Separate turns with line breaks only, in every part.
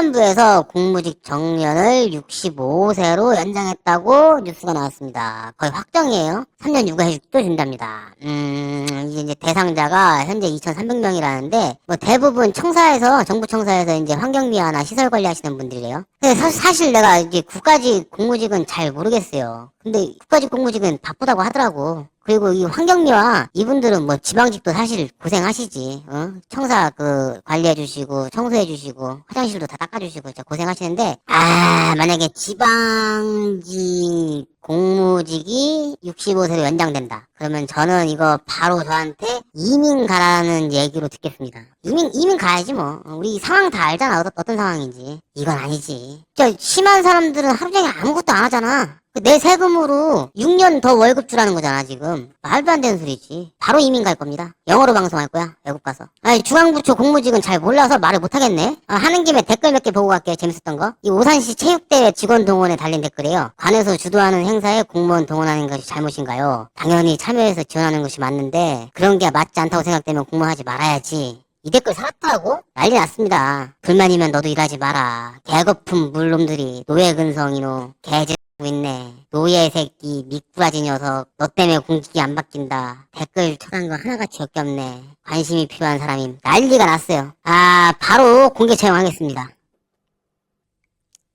행안부에서 공무직 정년을 65세로 연장했다고 뉴스가 나왔습니다. 거의 확정이에요. 3년 육아휴직 또 준답니다. 음, 이제 대상자가 현재 2,300명이라는데, 뭐 대부분 청사에서, 정부 청사에서 이제 환경미화나 시설 관리 하시는 분들이래요. 근데 사, 사실 내가 이제 국가직 공무직은 잘 모르겠어요. 근데 국가직 공무직은 바쁘다고 하더라고. 그리고 이 환경미화 이분들은 뭐 지방직도 사실 고생하시지. 어? 청사 그 관리해 주시고 청소해 주시고 화장실도 다 닦아 주시고 진짜 고생하시는데 아 만약에 지방직 공무직이 65세로 연장된다. 그러면 저는 이거 바로 저한테 이민 가라는 얘기로 듣겠습니다. 이민 이민 가야지 뭐. 우리 상황 다 알잖아. 어떤, 어떤 상황인지. 이건 아니지. 저 심한 사람들은 하루 종일 아무것도 안 하잖아. 내 세금으로 6년 더 월급 주라는 거잖아, 지금. 말도 안 되는 소리지. 바로 이민 갈 겁니다. 영어로 방송할 거야, 외국 가서. 아니, 중앙부처 공무직은 잘 몰라서 말을 못 하겠네. 아, 하는 김에 댓글 몇 개 보고 갈게요, 재밌었던 거. 이 오산시 체육대회 직원 동원에 달린 댓글이에요. 관에서 주도하는 행사에 공무원 동원하는 것이 잘못인가요? 당연히 참여해서 지원하는 것이 맞는데, 그런 게 맞지 않다고 생각되면 공무원하지 말아야지. 이 댓글 살았다고? 난리 났습니다. 불만이면 너도 일하지 마라. 개거품 물놈들이 노예 근성 이노. 개즈 고 있네. 노예 새끼 미꾸라지 녀석. 너 때문에 공직이 안 바뀐다. 댓글 쳐단 거 하나같이 역겹네. 관심이 필요한 사람임. 난리가 났어요. 아 바로 공개 채용하겠습니다.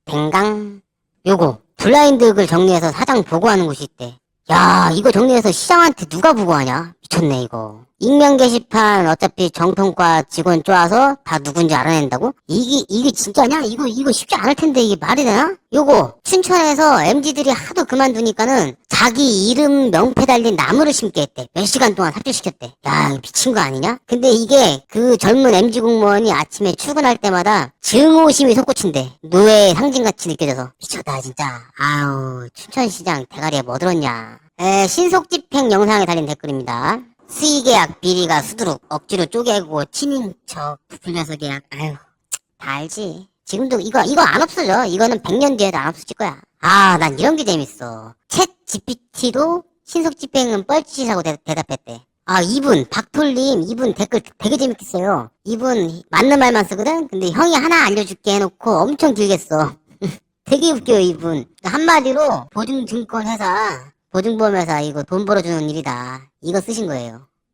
댕강 요거 블라인드 글 정리해서 사장 보고하는 곳이 있대. 야 이거 정리해서 시장한테 누가 보고하냐? 미쳤네 이거. 익명 게시판 어차피 정통과 직원 쪼아서 다 누군지 알아낸다고? 이게 이게 진짜냐? 이거 이거 쉽지 않을 텐데 이게 말이 되나? 요거 춘천에서 MZ들이 하도 그만두니까는 자기 이름 명패 달린 나무를 심게 했대. 몇 시간 동안 삽질시켰대. 야 미친 거 아니냐? 근데 이게 그 젊은 MZ 공무원이 아침에 출근할 때마다 증오심이 솟구친대. 노예의 상징같이 느껴져서 미쳤다 진짜. 아우 춘천시장 대가리에 뭐 들었냐? 에, 신속 집행 영상에 달린 댓글입니다. 수의계약 비리가 수두룩 억지로 쪼개고 친인척 부풀려서 계약 아유 다 알지. 지금도 이거 이거 안 없어져. 이거는 100년 뒤에도 안 없어질 거야. 아 난 이런 게 재밌어. 챗 GPT도 신속 집행은 뻘짓이라고 대, 대답했대. 아 이분 박톨님 이분 댓글 되게 재밌게 써요. 이분 맞는 말만 쓰거든? 근데 형이 하나 알려줄게 해놓고 엄청 써 되게 웃겨요 이분. 한마디로 보증증권회사 보증보험회사 이거 돈 벌어주는 일이다. 이거 쓰신 거예요.